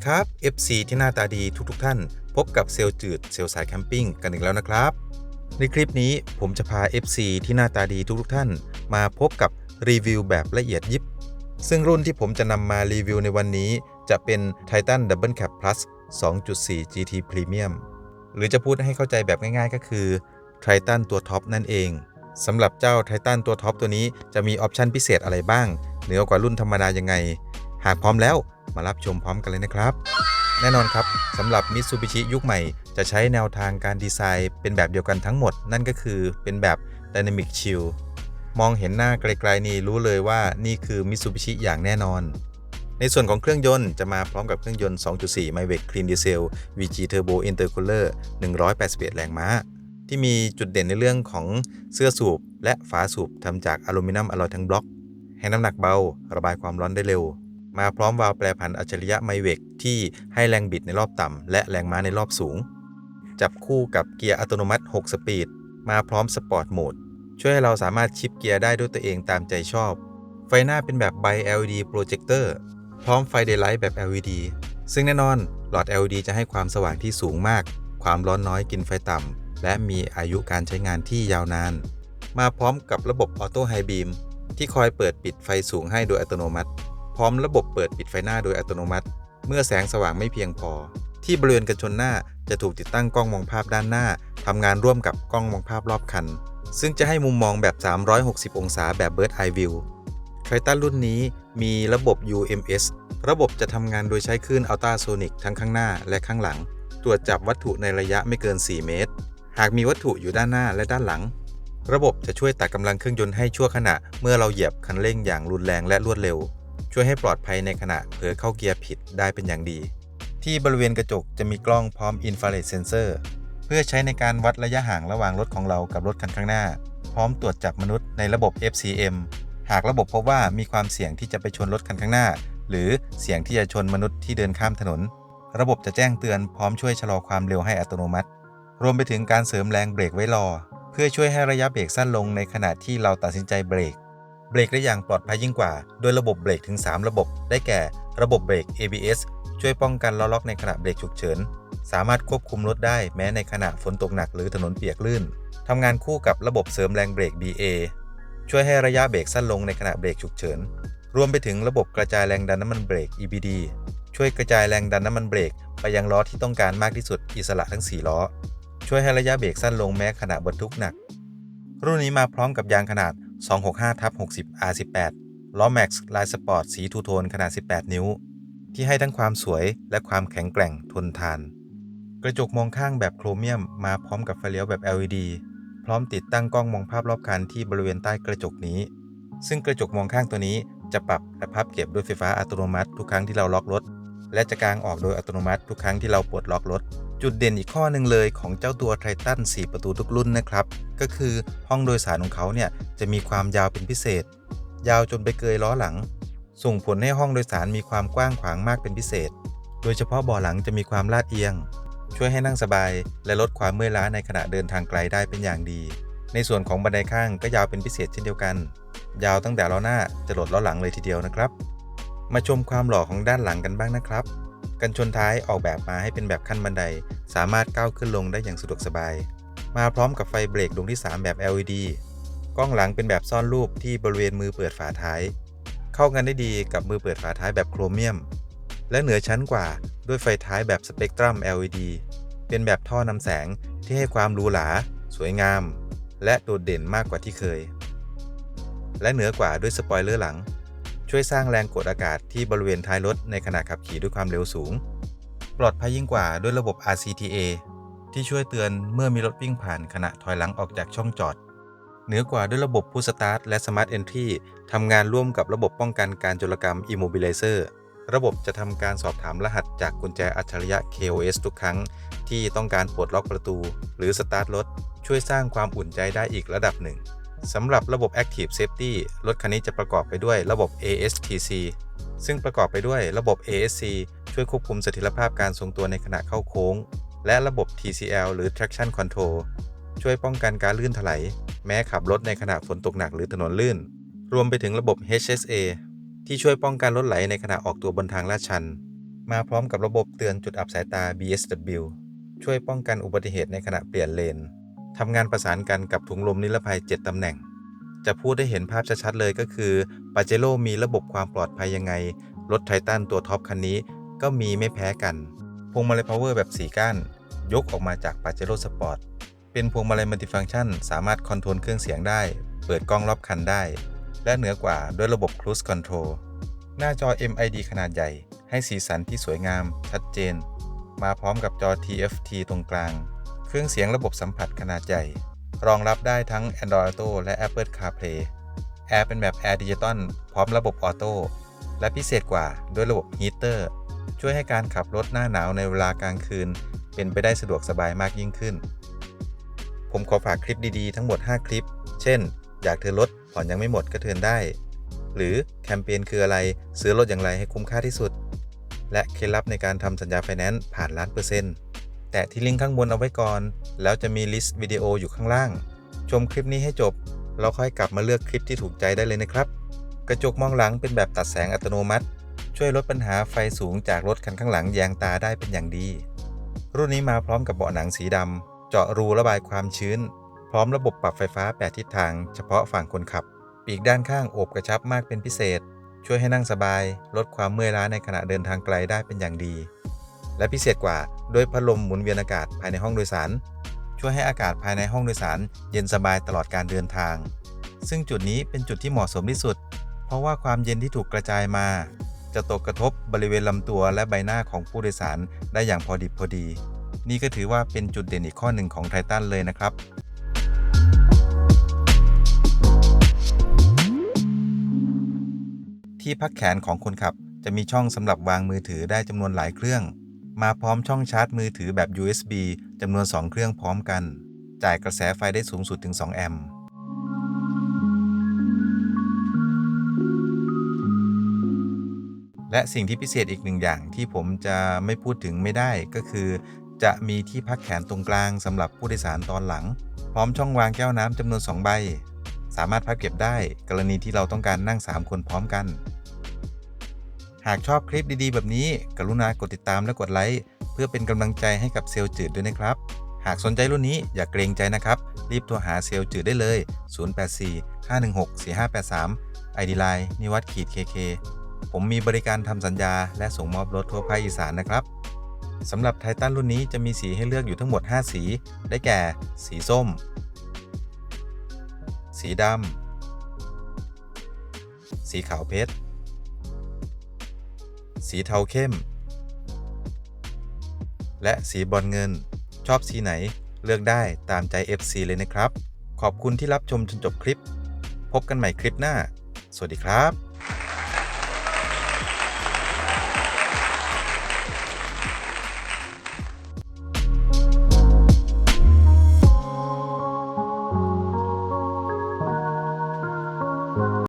ดีครับ FC ที่หน้าตาดีทุกๆทท่าน พบกับเซลจืดเซลสายแคมปิ้งกันอีกแล้วนะครับ ในคลิปนี้ผมจะพา FC ที่หน้าตาดีทุกๆทท่าน มาพบกับรีวิวแบบละเอียดยิบ ซึ่งรุ่นที่ผมจะนำมารีวิวในวันนี้ จะเป็น Titan Double Cap Plus 2.4 GT Premium หรือจะพูดให้เข้าใจแบบง่ายๆ ก็คือ Titan ตัวท็อปนั่นเองสำหรับเจ้า Titan ตัวท็อปตัวนี้จะมีออปชันพิเศษอะไรบ้าง เหนือกว่ารุ่นธรรมดายังไง หากพร้อมแล้ว มารับชมพร้อมกันเลยนะครับแน่นอนครับสำหรับ Mitsubishi ยุคใหม่ จะใช้แนวทางการดีไซน์ เป็นแบบเดียวกันทั้งหมด นั่นก็คือเป็นแบบ Dynamic Chill มองเห็นหน้าไกลๆนี่รู้เลยว่านี่คือ Mitsubishi อย่างแน่นอน ในส่วนของเครื่องยนต์จะมาพร้อมกับเครื่องยนต์ 2.4 m y v e c Clean Diesel VG Turbo Intercooler 181 แรงม้า ที่มีจุดเด่นในเรื่องของเสื้อสูบ และฝาสูบทำจากอลูมิเนียมอลลอยทั้งบล็อก ให้น้ำหนักเบา ระบายความร้อนได้เร็ว มาพร้อมวาล์วแปรผันอัจฉริยะไมเวกที่ให้แรงบิดในรอบต่ำ และแรงม้าในรอบสูง จับคู่กับเกียร์อัตโนมัติ 6 สปีด มาพร้อมสปอร์ตโหมด ช่วยให้เราสามารถชิปเกียร์ได้ด้วยตัวเองตามใจชอบ ไฟหน้าเป็นแบบไบ LED โปรเจคเตอร์พร้อมไฟเดย์ไลท์แบบ LED ซึ่งแน่นอนหลอด LED จะให้ความสว่างที่สูงมาก ความร้อนน้อยกินไฟต่ำ และมีอายุการใช้งานที่ยาวนาน มาพร้อมกับระบบออโต้ไฮบีมที่คอยเปิดปิดไฟสูงให้โดยอัตโนมัติ ร้อมระบบเปิดปิดไฟหน้าโดยอัตโนมัติ เมื่อแสงสว่างไม่เพียงพอ ที่บริเวณกันชนหน้าจะถูกติดตั้งกล้องมองภาพด้านหน้าทำงานร่วมกับกล้องมองภาพรอบคัน ซึ่งจะให้มุมมองแบบ 360 องศาแบบ Bird Eye View ไททันรุ่นนี้มีระบบ UMS ระบบจะทำงานโดยใช้คลื่นอัลตราโซนิกทั้งข้างหน้าและข้างหลัง ตรวจจับวัตถุในระยะไม่เกิน 4 เมตร หากมีวัตถุอยู่ด้านหน้าและด้านหลัง ระบบจะช่วยตัดกำลังเครื่องยนต์ให้ชั่วขณะ เมื่อเราเหยียบคันเร่งอย่างรุนแรงและรวดเร็ว ช่วยให้ปลอดภัยในขณะเผลอเข้าเกียร์ผิดได้เป็นอย่างดี ที่บริเวณกระจกจะมีกล้องพร้อมอินฟราเรดเซนเซอร์เพื่อใช้ในการวัดระยะห่างระหว่างรถของเรากับรถคันข้างหน้า พร้อมตรวจจับมนุษย์ในระบบ FCM หากระบบพบว่ามีความเสี่ยงที่จะไปชนรถคันข้างหน้า หรือเสี่ยงที่จะชนมนุษย์ที่เดินข้ามถนน ระบบจะแจ้งเตือนพร้อมช่วยชะลอความเร็วให้อัตโนมัติ รวมไปถึงการเสริมแรงเบรกไว้รอ เพื่อช่วยให้ระยะเบรกสั้นลงในขณะที่เราตัดสินใจเบรก เบรกได้อย่างปลอดภัยยิ่งกว่า โดยระบบเบรกถึง 3 ระบบ ได้แก่ ระบบเบรก ABS ช่วยป้องกันล้อล็อกในขณะเบรกฉุกเฉิน สามารถควบคุมรถได้แม้ในขณะฝนตกหนักหรือถนนเปียกลื่น ทำงานคู่กับระบบเสริมแรงเบรก BA ช่วยให้ระยะเบรกสั้นลงในขณะเบรกฉุกเฉิน รวมไปถึงระบบกระจายแรงดันน้ำมันเบรก EBD ช่วยกระจายแรงดันน้ำมันเบรกไปยังล้อที่ต้องการมากที่สุดอิสระทั้ง 4 ล้อ ช่วยให้ระยะเบรกสั้นลงแม้ขณะบรรทุกหนัก รุ่นนี้มาพร้อมกับยางขนาด 265ทับ60 R18 ล้อแม็กซ์ลายสปอร์ตสีทูโทนขนาด 18 นิ้ว ที่ให้ทั้งความสวยและความแข็งแกร่งทนทาน กระจกมองข้างแบบโครเมียมมาพร้อมกับไฟเลี้ยวแบบ LED พร้อมติดตั้งกล้องมองภาพรอบคันที่บริเวณใต้กระจกนี้ ซึ่งกระจกมองข้างตัวนี้จะปรับและพับเก็บด้วยไฟฟ้าอัตโนมัติทุกครั้งที่เราล็อกรถ และจะกางออกโดยอัตโนมัติทุกครั้งที่เราปลดล็อกรถ จุดเด่นอีกข้อหนึ่งเลยของเจ้าตัวไททัน4 ประตูทุกรุ่นนะครับ ก็คือห้องโดยสารของเขาเนี่ยจะมีความยาวเป็นพิเศษ ยาวจนไปเกยล้อหลัง ส่งผลให้ห้องโดยสารมีความกว้างขวางมากเป็นพิเศษ โดยเฉพาะเบาะหลังจะมีความลาดเอียง ช่วยให้นั่งสบายและลดความเมื่อยล้าในขณะเดินทางไกลได้เป็นอย่างดี ในส่วนของบันไดข้างก็ยาวเป็นพิเศษเช่นเดียวกัน ยาวตั้งแต่ล้อหน้าจะหลดล้อหลังเลยทีเดียวนะครับ มาชมความหล่อของด้านหลังกันบ้างนะครับ กันชนท้ายออกแบบมาให้เป็นแบบขั้นบันได สามารถก้าวขึ้นลงได้อย่างสะดวกสบาย มาพร้อมกับไฟเบรกดวงที่ 3 แบบ LED กล้องหลังเป็นแบบซ่อนรูปที่บริเวณมือเปิดฝาท้าย เข้ากันได้ดีกับมือเปิดฝาท้ายแบบโครเมียม และเหนือชั้นกว่าด้วยไฟท้ายแบบสเปกตรัม LED เป็นแบบท่อนำแสงที่ให้ความหรูหราสวยงาม และโดดเด่นมากกว่าที่เคย และเหนือกว่าด้วยสปอยเลอร์หลัง ช่วยสร้างแรงกดอากาศที่บริเวณท้ายรถในขณะขับขี่ด้วยความเร็วสูง ปลอดภัยยิ่งกว่าด้วยระบบ RCTA ที่ช่วยเตือนเมื่อมีรถวิ่งผ่านขณะถอยหลังออกจากช่องจอด เหนือกว่าด้วยระบบ Push Start และ Smart Entry ทำงานร่วมกับระบบป้องกันการโจรกรรม Immobilizer ระบบจะทำการสอบถามรหัสจากกุญแจอัจฉริยะ KOS ทุกครั้ง ที่ต้องการปลดล็อกประตู หรือสตาร์ทรถช่วยสร้างความอุ่นใจได้อีกระดับหนึ่ง สำหรับระบบ Active Safety รถคันนี้จะประกอบไปด้วยระบบ ASTC ซึ่งประกอบไปด้วยระบบ ASC ช่วยควบคุมเสถียรภาพการทรงตัวในขณะเข้าโค้ง และระบบ TCL หรือ Traction Control ช่วยป้องกันการลื่นถลายแม้ขับรถในขณะฝนตกหนักหรือถนนลื่น รวมไปถึงระบบ HSA ที่ช่วยป้องกันรถไหลในขณะออกตัวบนทางลาดชัน มาพร้อมกับระบบเตือนจุดอับสายตา BSW ช่วยป้องกันอุบัติเหตุในขณะเปลี่ยนเลน ทำงานประสานกันกับถุงลมนิรภัย 7 ตำแหน่ง จะพูดได้เห็นภาพชัดๆเลยก็คือปาเจโร่มีระบบความปลอดภัยยังไง รถไททันตัวท็อปคันนี้ก็มีไม่แพ้กัน พวงมาลัยพาวเวอร์แบบ 4 ก้าน ยกออกมาจากปาเจโร่สปอร์ต เป็นพวงมาลัยมัลติฟังก์ชัน สามารถคอนโทรลเครื่องเสียงได้ เปิดกล้องรอบคันได้ และเหนือกว่าด้วยระบบ Cruise Control หน้าจอ MID ขนาดใหญ่ ให้สีสันที่สวยงาม ชัดเจน มาพร้อมกับจอ TFT ตรงกลาง เครื่องเสียงระบบสัมผัสขนาดใหญ่ รองรับได้ทั้ง Android Auto และ Apple CarPlay แอร์เป็นแบบ Air Digital พร้อมระบบออโต้และพิเศษกว่าด้วยระบบฮีเตอร์ช่วยให้การขับรถหน้าหนาวในเวลากลางคืน เป็นไปได้สะดวกสบายมากยิ่งขึ้น ผมขอฝากคลิปดีๆ ทั้งหมด 5 คลิป เช่น อยากเทิร์นรถผ่อนยังไม่หมดก็เทิร์นได้ หรือแคมเปญคืออะไรซื้อรถอย่างไรให้คุ้มค่าที่สุด และเคล็ดลับในการทำสัญญาไฟแนนซ์ผ่านล้านเปอร์เซ็นต์ แตะที่ลิงก์ข้างบนเอาไว้ก่อน แล้วจะมีลิสต์วิดีโออยู่ข้างล่าง ชมคลิปนี้ให้จบ แล้วค่อยกลับมาเลือกคลิปที่ถูกใจได้เลยนะครับ กระจกมองหลังเป็นแบบตัดแสงอัตโนมัติ ช่วยลดปัญหาไฟสูงจากรถคันข้างหลังแยงตาได้เป็นอย่างดี รุ่นนี้มาพร้อมกับเบาะหนังสีดำเจาะรูระบายความชื้น พร้อมระบบปรับไฟฟ้า 8 ทิศทาง เฉพาะฝั่งคนขับ ปีกด้านข้างโอบกระชับมากเป็นพิเศษ ช่วยให้นั่งสบาย ลดความเมื่อยล้าในขณะเดินทางไกลได้เป็นอย่างดี และพิเศษกว่าด้วยพัดลมหมุนเวียนอากาศภายในห้องโดยสาร ช่วยให้อากาศภายในห้องโดยสารเย็นสบายตลอดการเดินทาง ซึ่งจุดนี้เป็นจุดที่เหมาะสมที่สุด เพราะว่าความเย็นที่ถูกกระจายมา จะตกกระทบบริเวณลำตัวและใบหน้าของผู้โดยสารได้อย่างพอดิบพอดี นี่ก็ถือว่าเป็นจุดเด่นอีกข้อหนึ่งของไททันเลยนะครับที่พักแขนของคนขับจะมีช่องสำหรับวางมือถือได้จำนวนหลายเครื่อง มาพร้อมช่องชาร์จมือถือแบบ USB จำนวน 2 เครื่องพร้อมกัน จ่ายกระแสไฟได้สูงสุดถึง 2 แอมป์และสิ่งที่พิเศษอีกหนึ่งอย่างที่ผมจะไม่พูดถึงไม่ได้ก็คือ จะมีที่พักแขนตรงกลางสำหรับผู้โดยสารตอนหลัง พร้อมช่องวางแก้วน้ำจำนวน 2 ใบ สามารถพับเก็บได้ กรณีที่เราต้องการนั่ง 3 คนพร้อมกัน หากชอบคลิปดีๆ แบบนี้ กรุณากดติดตามและกดไลค์เพื่อเป็นกำลังใจให้กับเซลล์จืดด้วยนะครับ หากสนใจรุ่นนี้อย่าเกรงใจนะครับ รีบโทรหาเซลล์จืดได้เลย 084 516 4583 ID Line นิวัตขีด KK ผมมีบริการทำสัญญาและส่งมอบรถทั่วภาคอีสานนะครับสำหรับไททันรุ่นนี้จะมีสีให้เลือกอยู่ทั้งหมด 5 สี ได้แก่ สีส้ม สีดำ สีขาวเพชร สีเทาเข้ม และสีบอลเงิน ชอบสีไหนเลือกได้ตามใจ FC เลยนะครับ ขอบคุณที่รับชมจนจบคลิป พบกันใหม่คลิปหน้า สวัสดีครับ